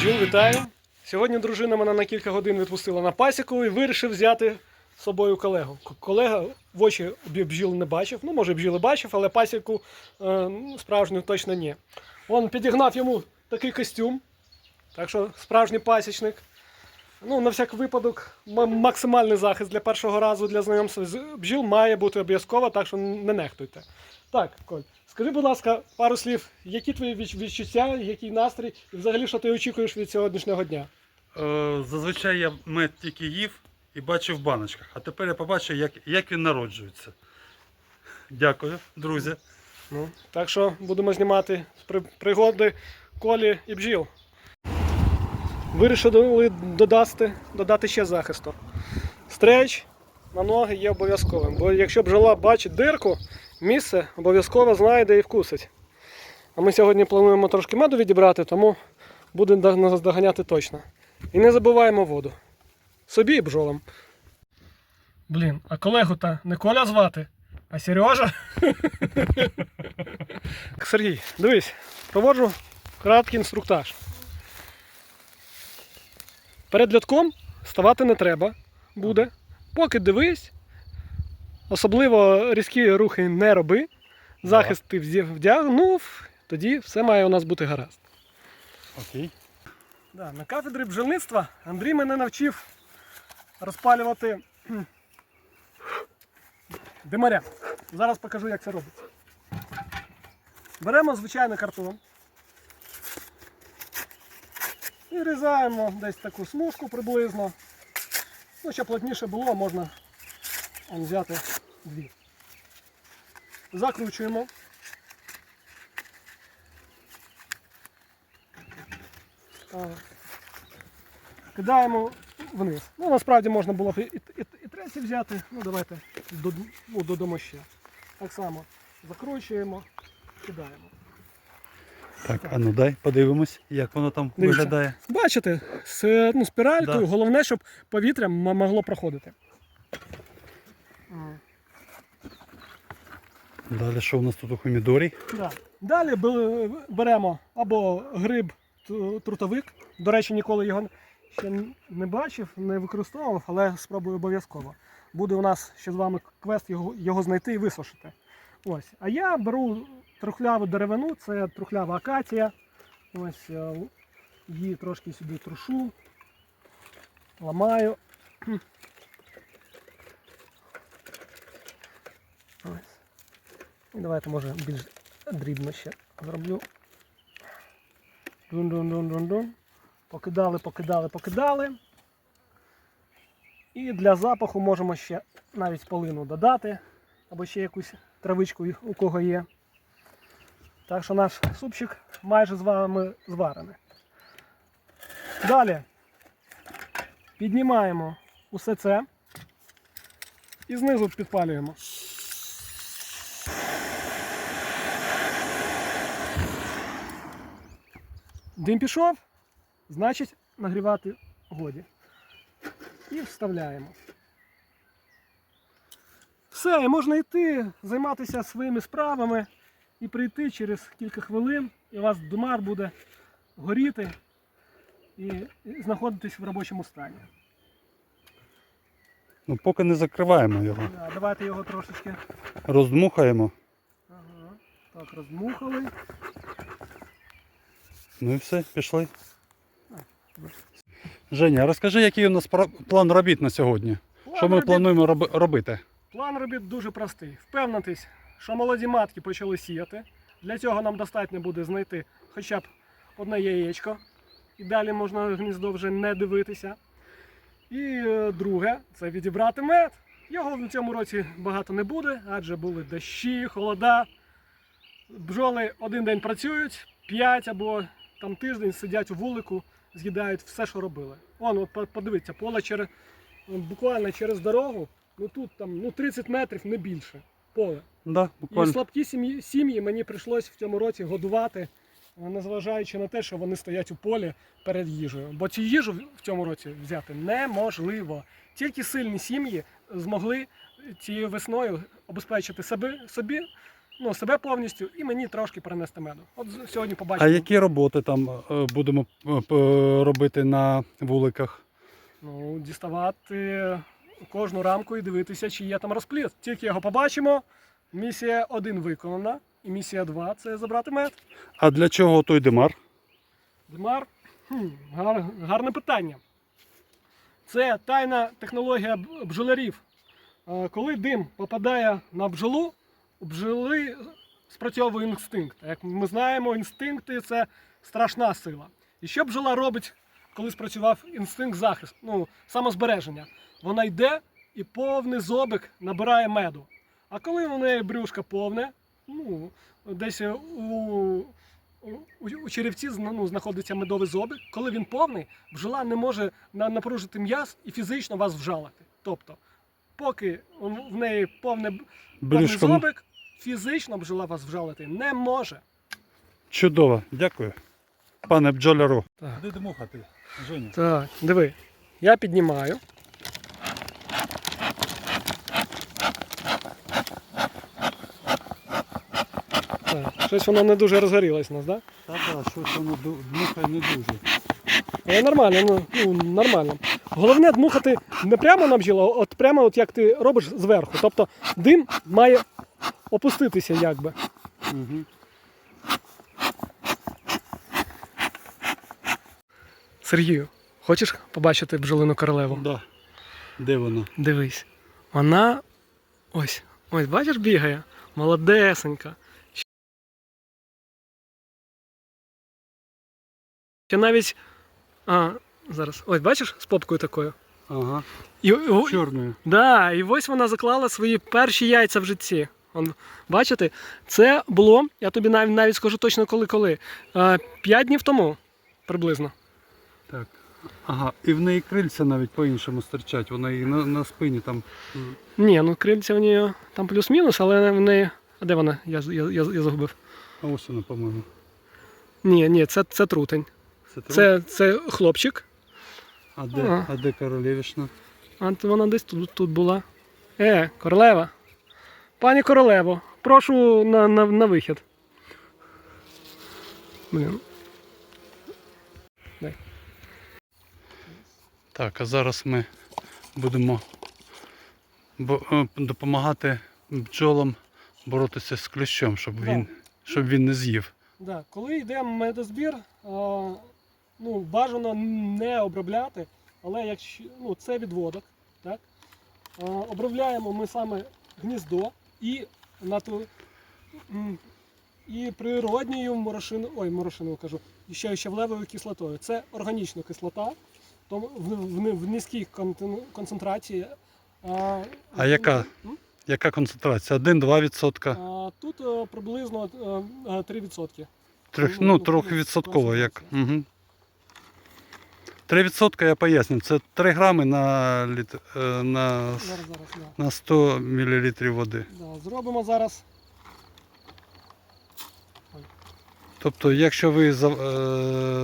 бджіл, вітаю. Сьогодні дружина мене на кілька годин відпустила на пасіку і вирішив взяти з собою колегу. Колега в очі бджіл не бачив. Ну, може, бджіли бачив, але пасіку е, справжню точно ні. Он підігнав йому такий костюм. Так що справжній пасічник. Ну, на всяк випадок, максимальний захист для першого разу для знайомства з бджіл має бути обов'язково, так що не нехтуйте. Так, Коль, скажи, будь ласка, пару слів, які твої відчуття, який настрій, і взагалі, що ти очікуєш від сьогоднішнього дня? Е, Зазвичай я мед тільки їв і бачив в баночках, а тепер я побачив, як, як він народжується. Дякую, друзі. Ну, так що будемо знімати при- пригоди колі і бджіл. Вирішили додати, додати ще захисту. Стреч на ноги є обов'язковим, бо якщо бджола бачить дирку, місце обов'язково знайде і вкусить. А ми сьогодні плануємо трошки меду відібрати, тому будемо да- нас доганяти точно. І не забуваємо воду. Собі і бджолам. Блін, а колегу-то не Коля звати, а Сережа. Сергій, дивись, проводжу краткий інструктаж. Перед льотком ставати не треба буде. Поки дивись. Особливо різкі рухи не роби. Захист ти вдягнув, тоді все має у нас бути гаразд. Окей. Да, на кафедрі бджільництва Андрій мене навчив розпалювати димаря. Зараз покажу, як це робиться. Беремо звичайний картон і різаємо десь таку смужку приблизно. Ну, щоб плотніше було, можна взяти дві. Закручуємо. Так. Кидаємо вниз. Ну, насправді можна було б і, і, і третій взяти. Ну, давайте ну, додамо ще. Так само закручуємо, кидаємо. Так, а ну дай подивимось, як воно там Дивіться. виглядає. Бачите, з ну, спіралькою, Да. головне, щоб повітря могло проходити. Далі що у нас тут у помідорі? Да. Далі беремо або гриб трутовик. До речі, ніколи його ще не бачив, не використовував, але спробую обов'язково. Буде у нас ще з вами квест його, його знайти і висушити. Ось. А я беру трухляву деревину, це трухлява акація. Ось е, її трошки сюди трушу, ламаю. І давайте може більш дрібно ще зроблю. Дун-дун-дун-дун-дун. Покидали, покидали, покидали. І для запаху можемо ще навіть полину додати, або ще якусь травичку у кого є. Так що наш супчик майже з вами зварений. Далі піднімаємо усе це і знизу підпалюємо. Дим пішов, значить нагрівати годі. І вставляємо. Все, і можна йти, займатися своїми справами і прийти через кілька хвилин, і у вас думар буде горіти і і знаходитись в робочому стані. Ну, поки не закриваємо його. Да, давайте його трошечки Роздмухаємо. ага, так роздмухали. Ну і все, пішли. Женя, розкажи, який у нас план робіт на сьогодні? План Що ми робіт- плануємо робити? План робіт дуже простий. Впевнитись, що молоді матки почали сіяти. Для цього нам достатньо буде знайти хоча б одне яєчко. І далі можна гніздо вже не дивитися. І е, друге це відібрати мед. Його в цьому році багато не буде, адже були дощі, холода. Бджоли один день працюють, п'ять або там тиждень сидять у вулику, з'їдають все, що робили. Вон, от подивіться, поле через буквально через дорогу. Ну тут там ну 30 метрів, не більше. Поле. Да, І слабкі сім'ї, сім'ї мені прийшлось в цьому році годувати, е, незважаючи на те, що вони стоять у полі перед їжею. Бо цю їжу в цьому році взяти неможливо. Тільки сильні сім'ї змогли цією весною обезпечити себе, собі ну, себе повністю і мені трошки принести меду. От сьогодні А які роботи там е, будемо е, п- робити на вуликах? Ну, діставати кожну рамку і дивитися, чи є там розпліт. Тільки його побачимо. Місія 1 виконана, і місія 2 це забрати мед. А для чого той димар? Димар, хм, гар, гарне питання. Це тайна технологія б- бджолярів. Е, Коли дим попадає на бджолу, у бджоли спрацьовує інстинкт. Як ми знаємо, інстинкти це страшна сила. І що бджола робить, коли спрацював інстинкт захисту, ну, самозбереження? Вона йде і повний зобик набирає меду. А коли у неї брюшка повне, ну, десь у, у, у, у черевці ну, знаходиться медовий зобик. Коли він повний, бджола не може напружити м'яз і фізично вас вжалити. Тобто, поки в неї повне, повний зобик, фізично бджола вас вжалити не може. Чудово, дякую. Пане бджоляру. Так. Де дмухати, Женя? Так, диви, я піднімаю. Так, щось воно не дуже розгорілось у нас, так? Да? Та да, щось воно дмухає не дуже. Але нормально, ну, ну нормально. Головне дмухати не прямо на бджілу, а от прямо от як ти робиш зверху. Тобто дим має опуститися якби. Угу. Сергію, хочеш побачити бджолину королеву? Да. Де воно? Дивись. Вона ось, ось, бачиш, бігає. Молодесенька. Ще навіть. А, зараз. Ось, бачиш, з попкою такою. Ага. І, Чорною. Да, і ось вона заклала свої перші яйця в житті. Он, бачите, це було, я тобі навіть, навіть скажу точно коли-коли. Е, П'ять днів тому приблизно. Так. Ага, і в неї крильця навіть по-іншому стирчать. Вона і на, на спині там. Ні, ну крильця в неї там плюс-мінус, але в неї. А де вона? Я, я, я, я загубив. А ось вона, по-моєму. Ні, ні, це, це трутень. Це, це... Це, це хлопчик. А де, Ага. а де королевішна? А вона десь тут, тут була. Е, королева. Пані королево, прошу на, на, на вихід. Блін. Так, а зараз ми будемо е, допомагати бджолам боротися з кліщом, щоб Да. він, щоб він не з'їв. Да, коли йде медозбір, ну, бажано не обробляти, але якщо ну, це відводок, так? Обробляємо ми саме гніздо і нату, і природньою морошиною, ой, морошиною кажу, і ще щавлевою кислотою. Це органічна кислота, тому в, в, в низькій концентрації. А, А яка? М? Яка концентрація? 1-2%? А, тут е, приблизно е, е, 3%. Трьох, ну, ну, ну, трохи відсотково. Як. Угу. 3% я поясню. Це 3 грами на, літ, е, на, Зараз, зараз, да. на 100 мл води. Да, зробимо зараз. Тобто, якщо ви е,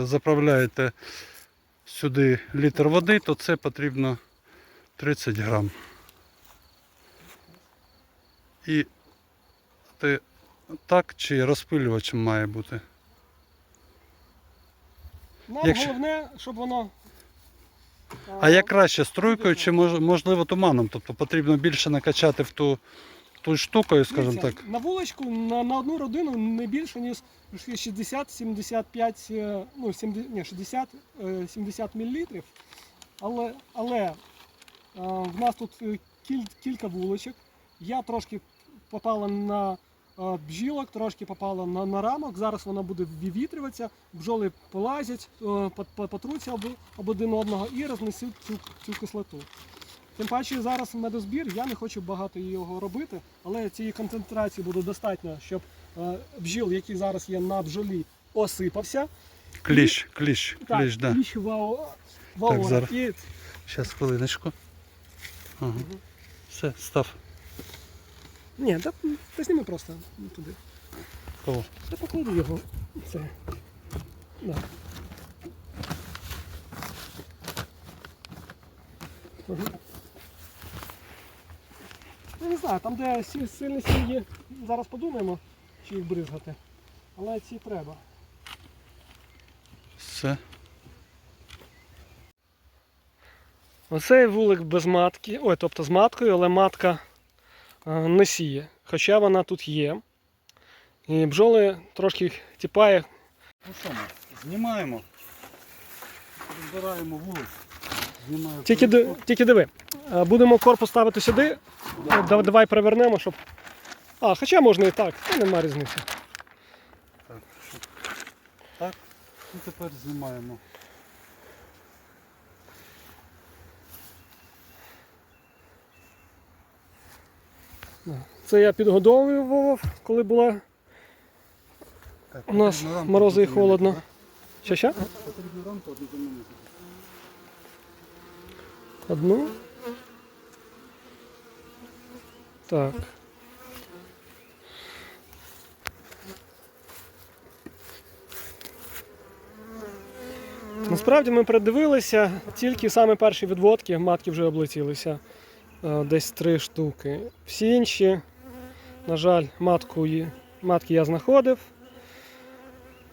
заправляєте сюди літр води, то це потрібно 30 грам. І так чи розпилювачем має бути? Нам Якщо- головне, щоб воно. А як краще струйкою чи мож- можливо туманом? Тобто потрібно більше накачати в ту, ту штукою, скажімо Дивіться, так. На вуличку на, на одну родину не більше, ніж 60-75, е, ну, 70, ні, 60-70 мл. Але, але е, в нас тут е, кіль, кілька вуличок. Я трошки попала на бджілок, трошки попала на, на рамок. Зараз вона буде вивітрюватися, бджоли полазять, е, пот- пот- потруться об, об один одного і рознесуть цю, цю кислоту. Тим паче зараз медозбір, я не хочу багато його робити, але цієї концентрації буде достатньо, щоб е, бджіл, який зараз є на бджолі, осипався. Кліщ, кліщ, Так, кліщ, да. кліщ вау, ваора. зараз. І Зараз хвилиночку. Ага. Все, став. Ні, та, та зніми просто туди. Кого? Та поклади його. Це. Да. Ага. Я не знаю, там де сильні сім'ї зараз подумаємо, чи їх бризгати. Але ці треба. Все. Оцей вулик без матки, ой, тобто з маткою, але матка не сіє. Хоча вона тут є. І бджоли трошки тіпає. Ну що ми? Знімаємо. Розбираємо. Знімаємо. Тільки, ди- тільки диви. е, Будемо корпус ставити сюди. Е, дав- Давай перевернемо, щоб. А, хоча можна і так, та нема різниці. Так, щоб... так. І тепер знімаємо. Це я підгодовував, коли була у нас морози і холодно. ще? Одну. Одну. Так. Насправді ми придивилися, тільки саме перші відводки, матки вже облетілися. Е, Десь три штуки. Всі інші, на жаль, матку, матки я знаходив.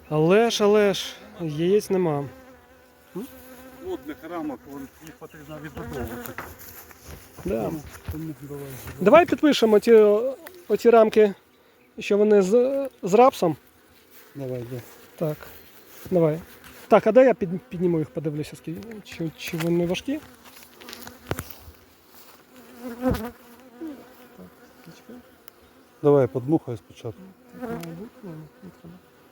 Але ж, але ж, яєць нема. Водних рамок, їх потрібно відбудовувати. Да. Давай. Підпишемо ті, оті рамки, що вони з, з рапсом. Давай, да. Так. Давай. Так, а де я під, підніму їх, подивлюся, скільки, чи, чи вони важкі. Давай, подмухай спочатку.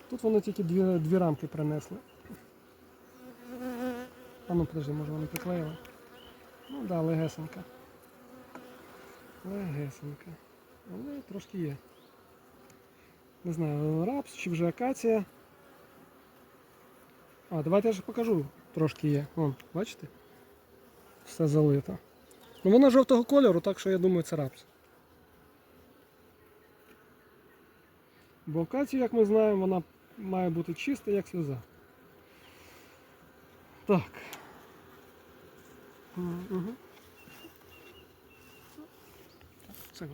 Тут вони тільки дві, дві рамки принесли. А ну подожди, може вони приклеїли? Ну так, да, легесенька. Легесенька. Але трошки є. Не знаю, рапс чи вже акація. А, давайте я ж покажу. Трошки є. Вон, бачите? Все залито. Ну вона жовтого кольору, так що я думаю, це рапс. Бо акація, як ми знаємо, вона має бути чиста, як сльоза. Так. Угу. Це.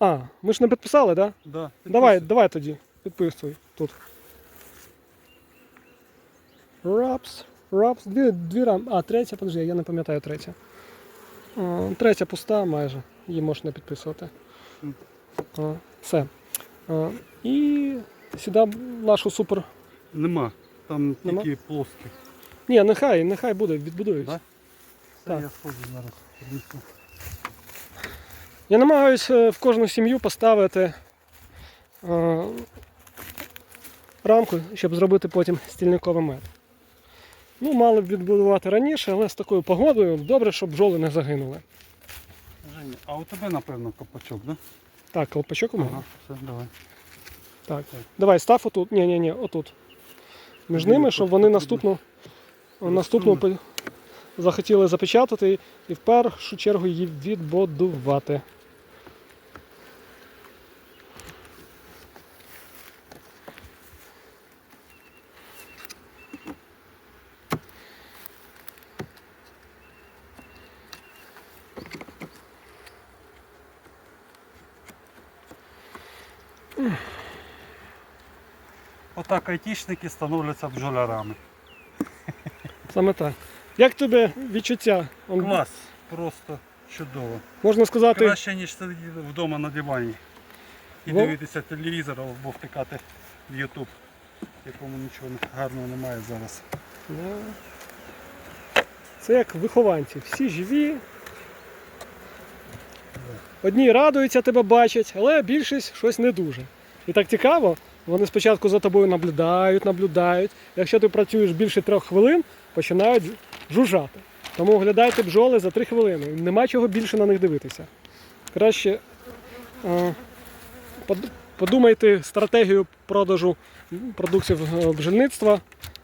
А, ми ж не підписали, так? Да? Да. Давай, давай тоді. Підписуй тут. Рапс. Рапс. Дві, дві рам. А, третя, подожди, я не пам'ятаю третя. Третя пуста майже. Її можна підписувати. Все. І сюди нашу супер. Нема. Там Нема? тільки плоскі. Ні, нехай, нехай буде, відбудують. Да? Так. Я схожу зараз. Я намагаюся в кожну сім'ю поставити е, рамку, щоб зробити потім стільниковий мед. Ну, мали б відбудувати раніше, але з такою погодою добре, щоб бджоли не загинули. Женя, а у тебе, напевно, копачок, да? Так, колпачок у мене. Ага, все, давай. Так. Так. Давай, став отут. Ні, ні, ні, отут. Між Ні, ними, щоб вони наступну, наступну захотіли запечатати і в першу чергу її відбудувати. Айтішники становляться бджолярами. Саме так. Як тобі відчуття? Он- Клас, просто чудово. Можна сказати, Краще, ніж сидіти вдома на дивані. І Во- дивитися телевізор або втикати в Ютуб, якому нічого гарного немає зараз. Це як вихованці. Всі живі. Одні радуються, тебе бачать, але більшість щось не дуже. І так цікаво, вони спочатку за тобою наблюдають, наблюдають. Якщо ти працюєш більше трьох хвилин, починають жужжати. Тому оглядайте бджоли за три хвилини. Нема чого більше на них дивитися. Краще е, подумайте стратегію продажу продуктів е, бджільництва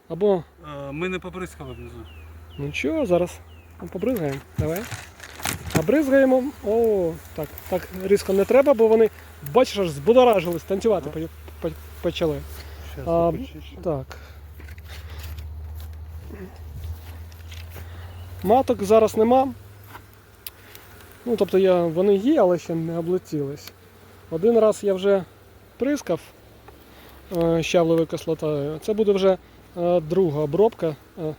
або Е, Ми не побризкали внизу. Ну нічого, зараз побризгаємо. Давай. А бризгаємо. О, так, так різко не треба, бо вони, бачиш, аж збудоражились, танцювати по- по- почали. А. Так. Маток зараз нема. Ну, тобто я, вони є, але ще не облетілись. Один раз я вже прискав е, щавлевою кислотою. Це буде вже е, друга обробка. Е.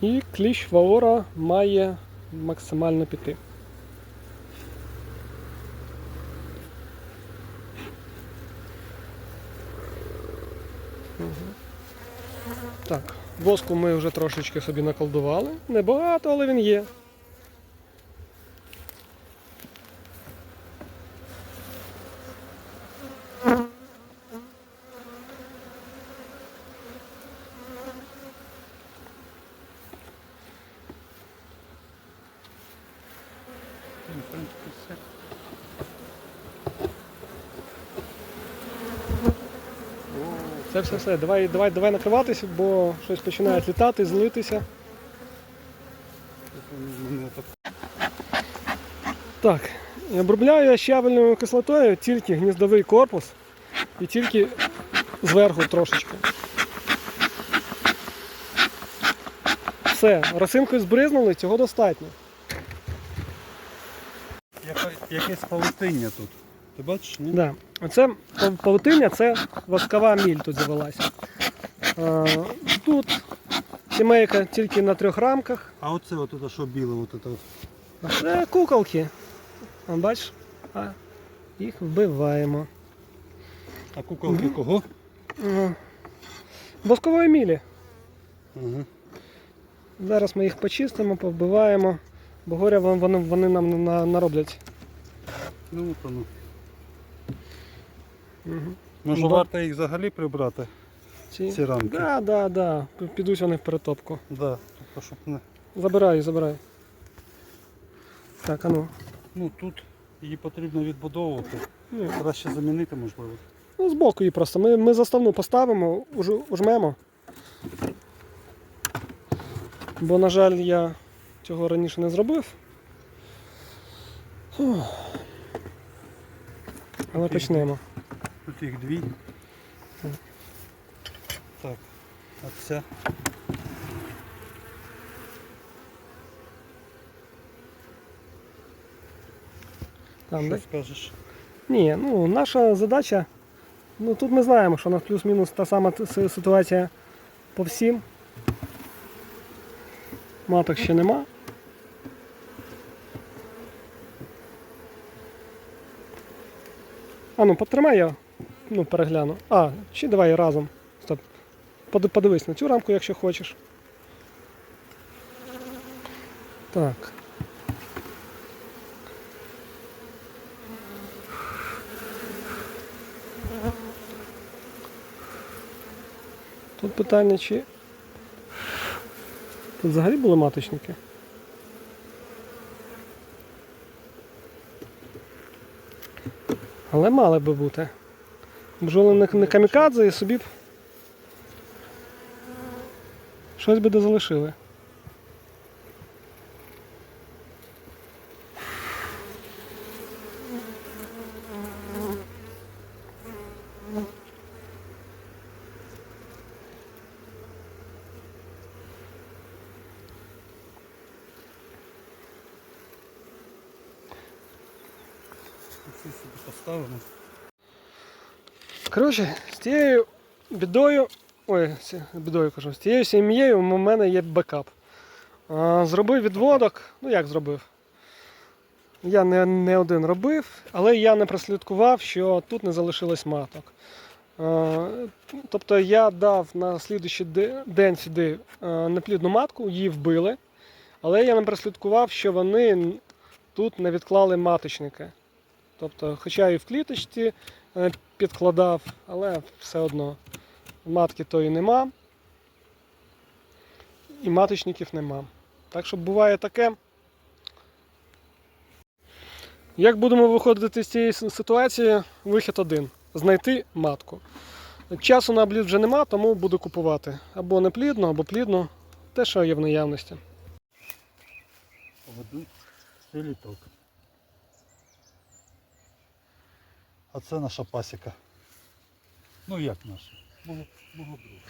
І кліщ Ваора має максимально піти. Так, воску ми вже трошечки собі наколдували. Небагато, але він є. Ну, в принципі, все. Це все все. Давай, давай, давай накриватися, бо щось починає літати, злитися. Так, обробляю я щавельною кислотою тільки гніздовий корпус і тільки зверху трошечки. Все, росинкою збризнули, цього достатньо. Якесь павутиння тут. Ти бачиш? Ні? Да. Оце пав- павутиння, це воскова міль тут завелася. Тут сімейка тільки на трьох рамках. А оце от це, що біле, от це. А це куколки. А, бачиш? А їх вбиваємо. А куколки кого? Ага. Воскової мілі. Угу. Зараз ми їх почистимо, повбиваємо, бо горя вони, вони нам на- нароблять. Ну, то ну. Угу. Може Ба- варто їх взагалі прибрати, Ці? ці рамки? Да, да, да. П- Підуть вони в перетопку. Да. Тобто, щоб не... Забираю, забираю. Так, а ну. Ну тут її потрібно відбудовувати. Ні. Краще замінити можливо. Ну, збоку її просто. Ми, ми заставну поставимо, уж, ужмемо. Бо, на жаль, я цього раніше не зробив. Фух. Але почнемо. Тут їх дві. Так. А ця. Там, Що де? скажеш? Ні, ну наша задача. Ну тут ми знаємо, що у нас плюс-мінус та сама ситуація по всім. Маток ще нема. А ну потримай я ну, перегляну. А, чи давай разом. Стоп. Подивись на цю рамку, якщо хочеш. Так. Тут питання, чи. Тут взагалі були маточники? Але мали би бути. Бджоли не, камікадзе і собі б. Щось би дозалишили. Ці собі поставимо. Коротше, з тією бідою. Ой, бідою кажу, з тією сім'єю у мене є бекап. Зробив відводок. Ну як зробив? Я не, не один робив, але я не прослідкував, що тут не залишилось маток. Тобто я дав на слідуючий день сюди неплідну матку, її вбили, але я не прослідкував, що вони тут не відклали маточники. Тобто, хоча і в кліточці підкладав, але все одно матки тої нема. І маточників нема. Так що буває таке. Як будемо виходити з цієї ситуації, вихід один. Знайти матку. Часу на обліт вже нема, тому буду купувати. Або неплідно, або плідно. Те, що є в наявності. Один літок. А це наша пасіка. Ну як наша? Мого, мого друга.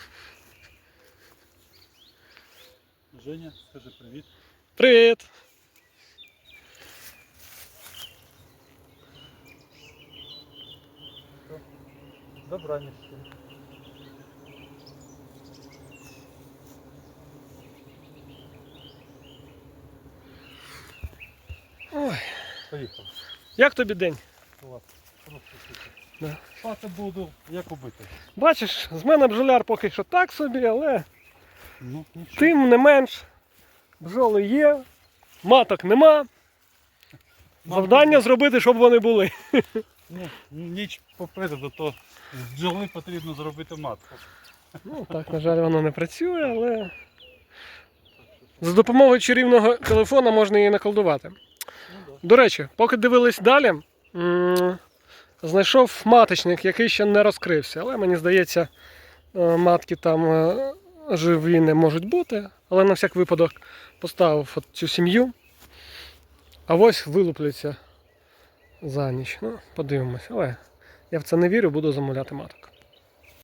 Женя, скажи привіт. Привіт! Добра Добраніч. Ой, Поїхав. як тобі день? Клас. Да. Спати буду, як убити. Бачиш, з мене бджоляр поки що так собі, але Ну, нічого. тим не менш, бджоли є, маток нема. Завдання зробити, щоб вони були. Ну, ніч попереду, то з бджоли потрібно зробити матку. Ну так, на жаль, воно не працює, але за допомогою чарівного телефона можна її наколдувати. Ну, До речі, поки дивились далі, знайшов маточник, який ще не розкрився. Але мені здається, е, матки там е, живі не можуть бути. Але на всяк випадок поставив цю сім'ю. А ось вилупляться за ніч. Ну, подивимось. Але я в це не вірю, буду замовляти маток.